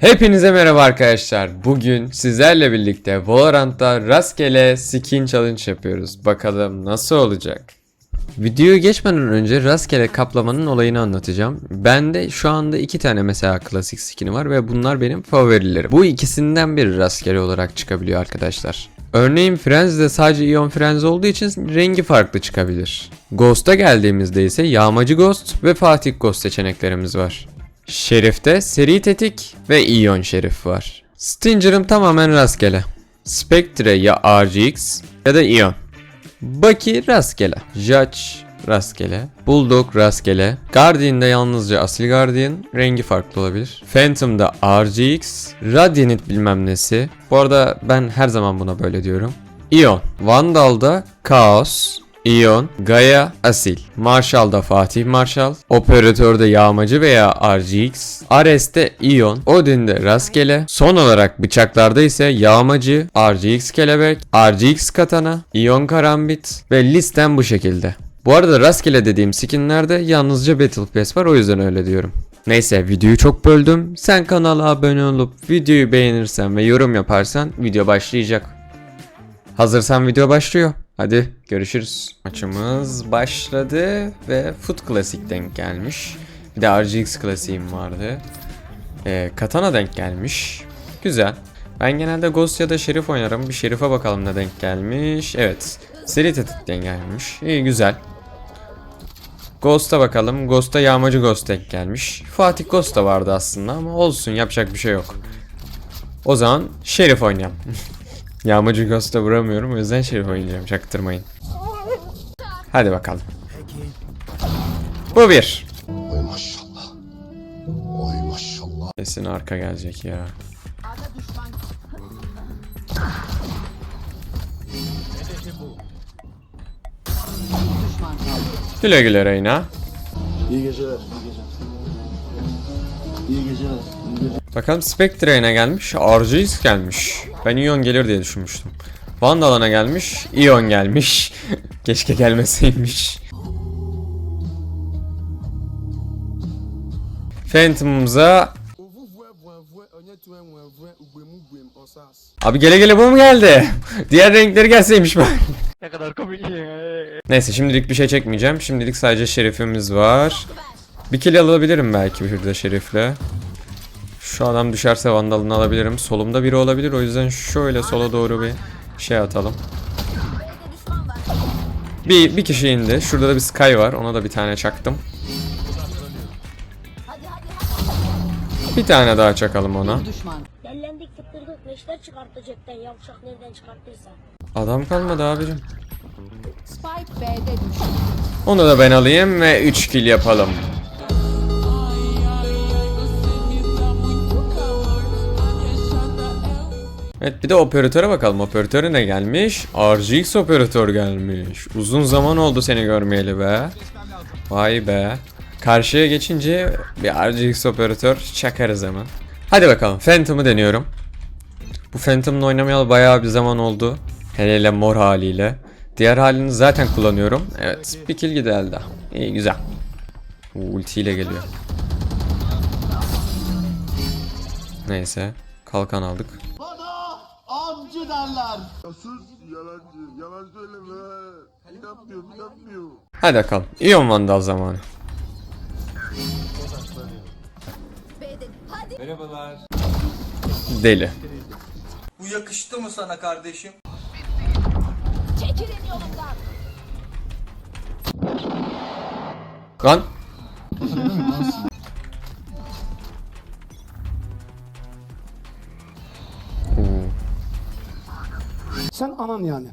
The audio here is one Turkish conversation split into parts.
Hepinize merhaba arkadaşlar. Bugün sizlerle birlikte Valorant'ta rastgele skin challenge yapıyoruz. Bakalım nasıl olacak? Videoya geçmeden önce rastgele kaplamanın olayını anlatacağım. Bende şu anda iki tane mesela klasik skin'i var ve bunlar benim favorilerim. Bu ikisinden biri rastgele olarak çıkabiliyor arkadaşlar. Örneğin Frenzy'de sadece Ion Frenzy olduğu için rengi farklı çıkabilir. Ghost'a geldiğimizde ise Yağmacı Ghost ve Fatih Ghost seçeneklerimiz var. Şerif'te seri tetik ve Ion Şerif var. Stinger'ım tamamen rastgele. Spectre ya RGX ya da Ion. Bucky rastgele. Judge rastgele. Bulldog rastgele. Guardian'da yalnızca Asil Guardian. Rengi farklı olabilir. Phantom'da RGX. Radiant bilmem nesi. Bu arada ben her zaman buna böyle diyorum. Ion. Vandal'da Chaos. Ion, Gaia, Asil. Marshall'da Fatih Marshall. Operatörde Yağmacı veya RGX. Ares'te Ion. Odin'de Rastgele. Son olarak bıçaklarda ise Yağmacı, RGX Kelebek, RGX Katana, Ion Karambit ve listem bu şekilde. Bu arada rastgele dediğim skinlerde yalnızca Battle Pass var o yüzden öyle diyorum. Neyse videoyu çok böldüm. Sen kanala abone olup videoyu beğenirsen ve yorum yaparsan video başlayacak. Hazırsan video başlıyor. Hadi görüşürüz. Maçımız başladı ve Foot Classic denk gelmiş. Bir de RGX klasiğim vardı. Ee, Katana denk gelmiş. Güzel. Ben genelde Ghost ya da Şerif oynarım. Bir Şerif'e bakalım ne denk gelmiş. Evet. Seri tetik denk gelmiş. İyi güzel. Ghost'a bakalım. Ghost'a Yağmacı Ghost denk gelmiş. Fatih Ghost da vardı aslında ama olsun yapacak bir şey yok. O zaman Şerif oynayalım. Yağmacı Ghost'a vuramıyorum o yüzden Şerif oynayacağım çaktırmayın. Hadi bakalım. Bu bir. Oy maşallah. Oy maşallah. Kesin arka gelecek ya. Güle güle Reyna. İyi geceler. İyi geceler. İyi geceler. Bakalım Spectre'ine gelmiş, RGX gelmiş. Ben Ion gelir diye düşünmüştüm. Vandal'ına gelmiş, Ion gelmiş. Keşke gelmeseymiş. Phantom'ımıza Abi gele gele bu mu geldi? Diğer renkleri gelseymiş bak. Ne kadar komik. Neyse şimdilik bir şey çekmeyeceğim. Şimdilik sadece şerifimiz var. Bir kill alabilirim belki bir de şerifle. Şu adam düşerse vandalını alabilirim. Solumda biri olabilir. O yüzden şöyle sola doğru bir şey atalım. Bir, bir kişi indi. Şurada da bir Sky var. Ona da bir tane çaktım. Bir tane daha çakalım ona. Dellendik tıktırdık neşter çıkarttı cepten yavşak nereden çıkarttıysa. Adam kalmadı abicim. Onu da ben alayım ve 3 kill yapalım. Evet bir de operatöre bakalım. Operatöre ne gelmiş? RGX operatör gelmiş. Uzun zaman oldu seni görmeyeli be. Vay be. Karşıya geçince bir RGX operatör çakarız hemen. Hadi bakalım. Phantom'ı deniyorum. Bu Phantom'la oynamayalı bayağı bir zaman oldu. Hele hele mor haliyle. Diğer halini zaten kullanıyorum. Evet bir kill gitti elde. İyi güzel. Ultiyle geliyor. Neyse. Kalkan aldık. Bana amcı derler. Sus yalancı. Yalan söyleme. İnanmıyor, inanmıyor. Hadi bakalım. Ion Vandal zamanı. Deli. Bu yakıştı mı sana kardeşim? Lan. Sen anan yani.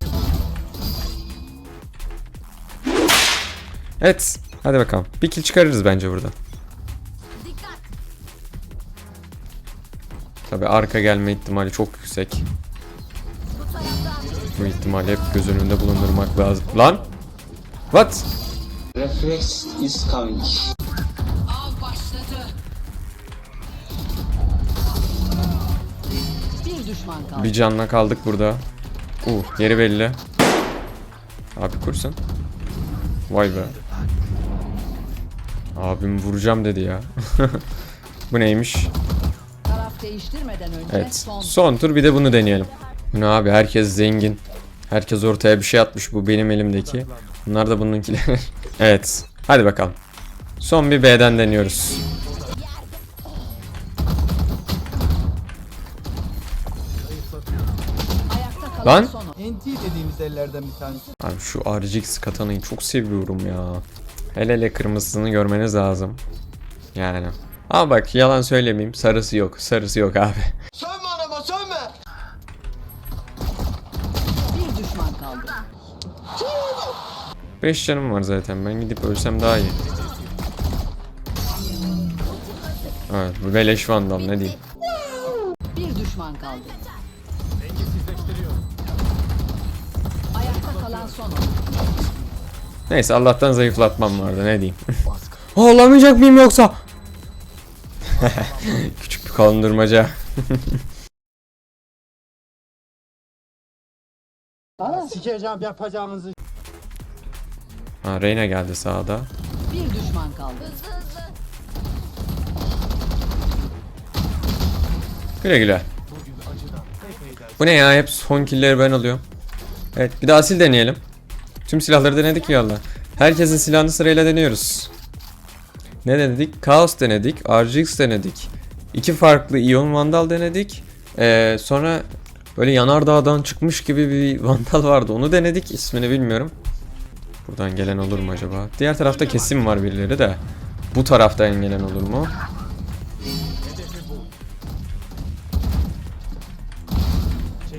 Evet. Hadi bakalım. Bir kill çıkarırız bence burada. Tabi arka gelme ihtimali çok yüksek. Bu ihtimali hep göz önünde bulundurmak lazım. Lan! What? Reflex is coming. Bir düşman kaldı. Bir canla kaldık burada. Uh, yeri belli. Abi kursun. Vay be. Abim vuracağım dedi ya. Bu neymiş? Evet. son. Tur bir de bunu deneyelim. Bu ne abi herkes zengin. Herkes ortaya bir şey atmış bu benim elimdeki. Bunlar da bununkiler. evet. Hadi bakalım. Son bir B'den deniyoruz. Lan. NT dediğimiz ellerden bir tanesi. Abi şu RGX katanayı çok seviyorum ya. Hele hele kırmızısını görmeniz lazım. Yani. Ama bak yalan söylemeyeyim. Sarısı yok. Sarısı yok abi. Sönme anama sönme. Bir düşman kaldı. 5 canım var zaten. Ben gidip ölsem daha iyi. Evet bu beleş vandal ne diyeyim. Bir düşman kaldı. Neyse Allah'tan zayıflatmam vardı ne diyeyim. Ağlamayacak mıyım yoksa? Küçük bir kandırmaca. Sikeceğim yapacağımızı. Ha, Reyna geldi sağda. Bir düşman kaldı. Güle güle. Bu ne ya hep son killleri ben alıyorum. Evet bir daha asil deneyelim. Tüm silahları denedik ya Allah. Herkesin silahını sırayla deniyoruz. Ne denedik? Chaos denedik. RGX denedik. İki farklı Ion Vandal denedik. Ee, sonra böyle yanardağdan çıkmış gibi bir Vandal vardı. Onu denedik. İsmini bilmiyorum. Buradan gelen olur mu acaba? Diğer tarafta kesim var birileri de. Bu taraftan gelen olur mu?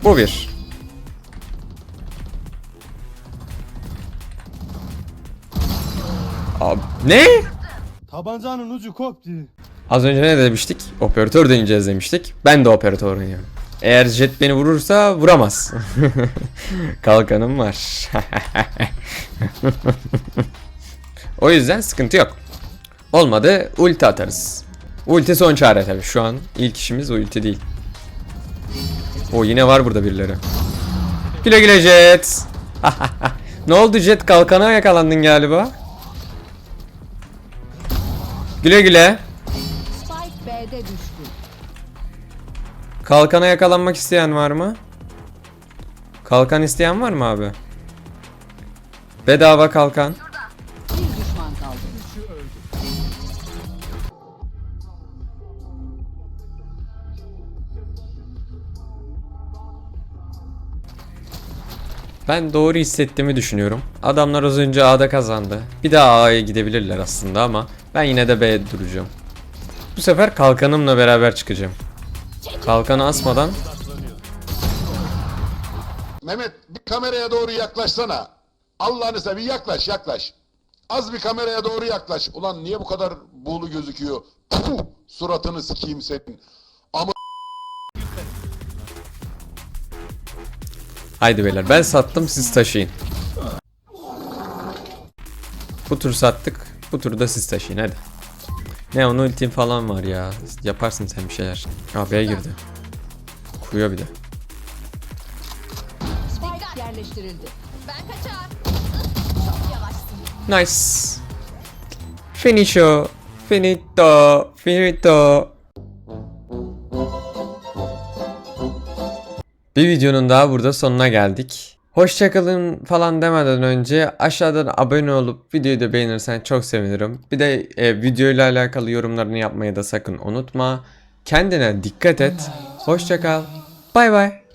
Bu bir. Abi, ne? Tabancanın ucu koptu. Az önce ne demiştik? Operatör deneyeceğiz demiştik. Ben de operatör oynuyorum. Eğer jet beni vurursa vuramaz. Kalkanım var. o yüzden sıkıntı yok. Olmadı ulti atarız. Ulti son çare tabii. Şu an ilk işimiz ulti değil. O yine var burada birileri. Güle güle jet. ne oldu jet kalkana yakalandın galiba. Güle güle. Spike B'de düştü. Kalkana yakalanmak isteyen var mı? Kalkan isteyen var mı abi? Bedava kalkan. Bir düşman kaldı. Ben doğru hissettiğimi düşünüyorum. Adamlar az önce A'da kazandı. Bir daha A'ya gidebilirler aslında ama ben yine de B duracağım. Bu sefer kalkanımla beraber çıkacağım. Kalkanı asmadan Mehmet bir kameraya doğru yaklaşsana. Allah'ını seveyim yaklaş yaklaş. Az bir kameraya doğru yaklaş. Ulan niye bu kadar buğulu gözüküyor? Puh, suratını sikeyim senin. Ama Haydi beyler ben sattım siz taşıyın. Bu tur sattık. Bu turda siz taşıyın hadi. Ne onun ultim falan var ya. Yaparsın sen bir şeyler. Aa B'ye girdi. Kuruyor bir de. Nice. Finito. Finito. Finito. Bir videonun daha burada sonuna geldik. Hoşçakalın falan demeden önce aşağıdan abone olup videoyu da beğenirsen çok sevinirim. Bir de e, videoyla alakalı yorumlarını yapmayı da sakın unutma. Kendine dikkat et. Hoşçakal. Bay bay.